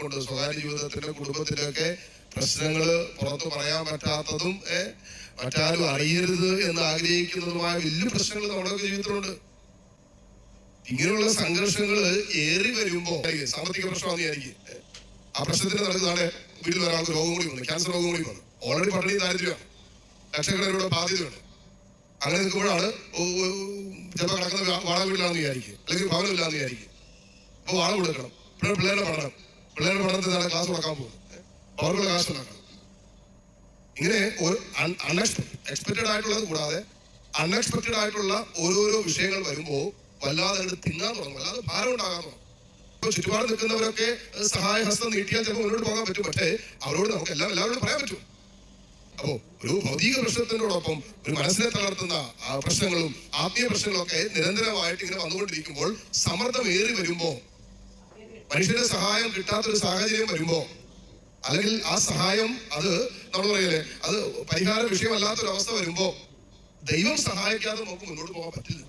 കൊണ്ട് സ്വകാര്യ ജീവിതത്തിന്റെ കുടുംബത്തിലൊക്കെ പ്രശ്നങ്ങൾ പുറത്ത് പറയാൻ പറ്റാത്തതും മറ്റാരും അറിയരുത് എന്ന് ആഗ്രഹിക്കുന്നതുമായ വലിയ പ്രശ്നങ്ങൾ നമ്മുടെ ജീവിതത്തിലുണ്ട്. ഇങ്ങനെയുള്ള സംഘർഷങ്ങൾ ഏറി വരുമ്പോ സാമ്പത്തിക പ്രശ്നമാണെന്ന് വിചാരിക്കും ആ പ്രശ്നത്തിന് നടക്കുന്നതാണ് വീട്ടിൽ ഒരാൾക്ക് രോഗം കൂടി വന്നു ക്യാൻസർ രോഗം കൂടി വന്നു. ഓൾറെഡി പട്ടിണി ദാരിദ്ര്യമാണ് ലക്ഷക്കണക്കിനുള്ള ബാധ്യതയുണ്ട്. അങ്ങനെ നിൽക്കുമ്പോഴാണ് ചിലപ്പോൾ കിടക്കുന്ന വാടക വീട്ടിലാണെന്ന് വിചാരിക്കും അല്ലെങ്കിൽ ഭവനമില്ലാന്ന് വിചാരിക്കും. അപ്പോൾ വാടക കൊടുക്കണം പിന്നെ പിള്ളേരുടെ പഠനം. പിള്ളേരുടെ പഠനത്തിൽ നാളെ ക്ലാസ് കൊടുക്കാൻ പോകും. അവർക്കുള്ള കാശ് ഉണ്ടാക്കണം. ഇങ്ങനെ ഒരു അൺഎക്സ്പെക്റ്റഡ് ആയിട്ടുള്ളത് കൂടാതെ അൺഎക്സ്പെക്റ്റഡ് ആയിട്ടുള്ള ഓരോരോ വിഷയങ്ങൾ വരുമ്പോൾ വല്ലാതെ അത് തിന്നാൻ തുടങ്ങും. വല്ലാതെ ഭാരം ഉണ്ടാകാൻ തുടങ്ങും. ഇപ്പൊ ചുറ്റുപാട് നിൽക്കുന്നവരൊക്കെ സഹായ സഹായഹസ്തം നീട്ടിയാൽ ചിലപ്പോൾ മുന്നോട്ട് പോകാൻ പറ്റും. പക്ഷേ അവരോട് നമുക്ക് എല്ലാം എല്ലാവരോടും പറയാൻ പറ്റും. അപ്പോ ഒരു ഭൗതിക പ്രശ്നത്തിനോടൊപ്പം ഒരു മനസ്സിനെ തളർത്തുന്ന ആ പ്രശ്നങ്ങളും ആത്മീയ പ്രശ്നങ്ങളൊക്കെ നിരന്തരമായിട്ട് ഇങ്ങനെ വന്നുകൊണ്ടിരിക്കുമ്പോൾ സമ്മർദ്ദം ഏറി വരുമ്പോ മനുഷ്യന്റെ സഹായം കിട്ടാത്തൊരു സാഹചര്യം വരുമ്പോ അല്ലെങ്കിൽ ആ സഹായം അത് നമ്മൾ പറയല്ലേ അത് പരിഹാര വിഷയമല്ലാത്തൊരു അവസ്ഥ വരുമ്പോ ദൈവം സഹായിക്കാതെ നമുക്ക് മുന്നോട്ട് പോകാൻ പറ്റില്ല.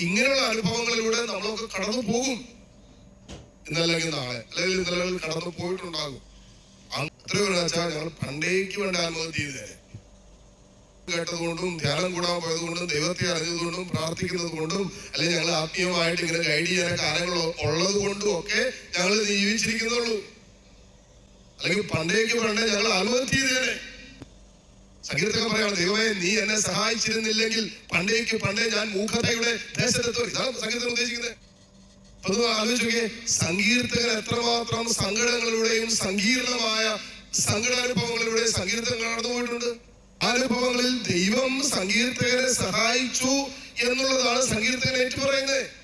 ഇങ്ങനെയുള്ള അനുഭവങ്ങളിലൂടെ നമ്മളൊക്കെ കടന്നു പോകും. ഇന്നല്ലെങ്കിൽ നാളെ അല്ലെങ്കിൽ ഇന്നലെ കടന്നു പോയിട്ടുണ്ടാകും. അത്രയും ഞങ്ങൾ പണ്ടേക്ക് വേണ്ട അനുമതി ചെയ്തേ കേട്ടതുകൊണ്ടും ധ്യാനം കൂടാൻ പോയതുകൊണ്ടും ദൈവത്തെ അറിഞ്ഞതുകൊണ്ടും പ്രാർത്ഥിക്കുന്നത് കൊണ്ടും അല്ലെങ്കിൽ ഞങ്ങൾ ആത്മീയമായിട്ട് ഇങ്ങനെ ഗൈഡ് ചെയ്യാൻ കാര്യങ്ങൾ ഉള്ളത് കൊണ്ടും ഒക്കെ ഞങ്ങൾ ജീവിച്ചിരിക്കുന്നുള്ളൂ അല്ലെങ്കിൽ പണ്ടേക്ക് പണ്ടേ ഞങ്ങൾ ആത്മഹത്യ സംഗീതത്തിൽ പറയാണ് ദൈവമേ നീ എന്നെ സഹായിച്ചിരുന്നില്ലെങ്കിൽ പണ്ടേക്ക് പണ്ടേ ഞാൻ മൂഖതയുടെ ദേശത്തെത്തും. ഇതാണ് സംഗീതം ഉദ്ദേശിക്കുന്നത്. അപ്പൊ ആലോചിക്കേ സങ്കീർത്തകൻ എത്രമാത്രം സങ്കടങ്ങളിലൂടെയും സങ്കീർണമായ സങ്കടാനുഭവങ്ങളിലൂടെ സങ്കീർത്തകൻ കടന്നു പോയിട്ടുണ്ട് അനുഭവങ്ങളിൽ ദൈവം സങ്കീർത്തകരെ സഹായിച്ചു എന്നുള്ളതാണ് സങ്കീർത്തകൻ ഏറ്റു പറയുന്നത്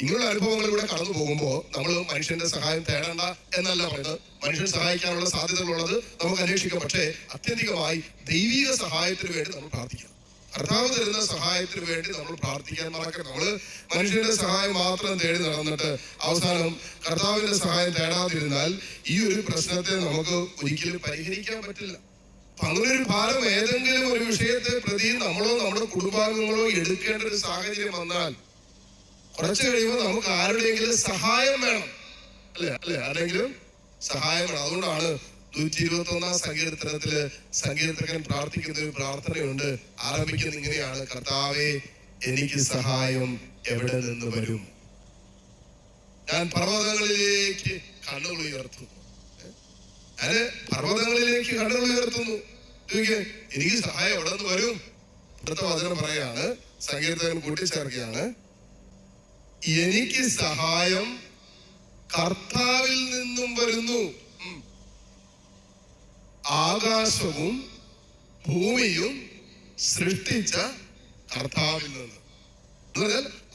ഇങ്ങനെയുള്ള അനുഭവങ്ങളിലൂടെ കടന്നു പോകുമ്പോൾ നമ്മൾ മനുഷ്യന്റെ സഹായം തേടേണ്ട എന്നല്ല പറയുന്നത്. മനുഷ്യൻ സഹായിക്കാനുള്ള സാധ്യതകളുള്ളത് നമുക്ക് അന്വേഷിക്കാം. പക്ഷേ അത്യന്തികമായി ദൈവിക സഹായത്തിന് വേണ്ടി നമ്മൾ പ്രാർത്ഥിക്കണം. കർത്താവ് തരുന്ന സഹായത്തിന് വേണ്ടി നമ്മൾ പ്രാർത്ഥിക്കാൻ മറക്കരുത് നമ്മൾ മനുഷ്യന്റെ സഹായം മാത്രം തേടി നടന്നിട്ട് അവസാനം കർത്താവിന്റെ സഹായം തേടാതിരുന്നാൽ ഈ ഒരു പ്രശ്നത്തെ നമുക്ക് ഒരിക്കലും പരിഹരിക്കാൻ പറ്റില്ല. അപ്പൊ അങ്ങനെ ഒരു ഭാരം ഏതെങ്കിലും ഒരു വിഷയത്തെ പ്രതി നമ്മളോ നമ്മുടെ കുടുംബാംഗങ്ങളോ എടുക്കേണ്ട ഒരു സാഹചര്യം വന്നാൽ കുറച്ച് കഴിയുമ്പോൾ നമുക്ക് ആരുടെയെങ്കിലും സഹായം വേണം. അല്ലെ? അല്ലെ? ആരെങ്കിലും സഹായം വേണം. അതുകൊണ്ടാണ് നൂറ്റി ഇരുപത്തി ഒന്നാം സങ്കീർത്തനത്തിൽ സങ്കീർത്തകൻ പ്രാർത്ഥിക്കുന്ന ഒരു പ്രാർത്ഥനയുണ്ട്. ആരംഭിക്കുന്നത് ഇങ്ങനെയാണ്. കർത്താവെ എനിക്ക് സഹായം എവിടെ നിന്ന് വരും? ഞാൻ പർവതങ്ങളിലേക്ക് കണ്ണുകൾ ഉയർത്തുന്നു. ഞാൻ പർവതങ്ങളിലേക്ക് കണ്ണുകൾ ഉയർത്തുന്നു. എനിക്ക് സഹായം എവിടെ നിന്ന് വരും? അടുത്ത വചനം പറയാണ് സങ്കീർത്തകൻ കൂട്ടിച്ചേർക്കുകയാണ്. എനിക്ക് സഹായം കർത്താവിൽ നിന്നും വരുന്നു. ആകാശവും ഭൂമിയും സൃഷ്ടിച്ച കർത്താവിൽ നിന്ന്.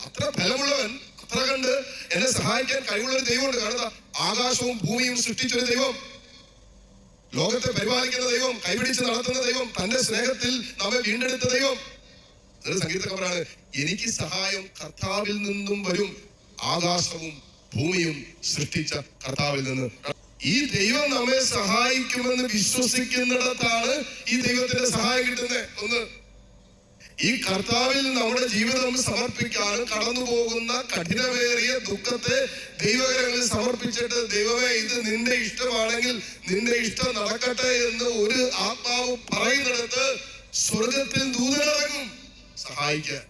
അത്ര ബലമുള്ളവൻ അത്ര കണ്ട് എന്നെ സഹായിക്കാൻ കഴിവുള്ള ഒരു ദൈവമുണ്ട്. കാരണം ആകാശവും ഭൂമിയും സൃഷ്ടിച്ച ഒരു ദൈവം. ലോകത്തെ പരിപാലിക്കുന്ന ദൈവം കൈപിടിച്ച് നടത്തുന്ന ദൈവം തന്റെ സ്നേഹത്തിൽ നമ്മെ വീണ്ടെടുത്ത ദൈവം. സംഗീത സംഗീതക്കാരാണ് എനിക്ക് സഹായം കർത്താവിൽ നിന്നും വരും. ആകാശവും ഭൂമിയും സൃഷ്ടിച്ച കർത്താവിൽ നിന്ന്. ഈ ദൈവം നമ്മെ സഹായിക്കുമെന്ന് വിശ്വസിക്കുന്നിടത്താണ് ഈ ദൈവത്തിന്റെ സഹായം കിട്ടുന്നത്. ഒന്ന് ഈ കർത്താവിൽ നമ്മുടെ ജീവിതം സമർപ്പിക്കാനും കടന്നു പോകുന്ന കഠിനമേറിയ ദുഃഖത്തെ ദൈവകരങ്ങളിൽ സമർപ്പിച്ചിട്ട് ദൈവമേ ഇത് നിന്റെ ഇഷ്ടമാണെങ്കിൽ നിന്റെ ഇഷ്ടം നടക്കട്ടെ എന്ന് ഒരു ആത്മാവ് പറയുന്നിടത്ത് സ്വർഗത്തിൽ ദൂതനിറങ്ങും സഹായിക്കാൻ.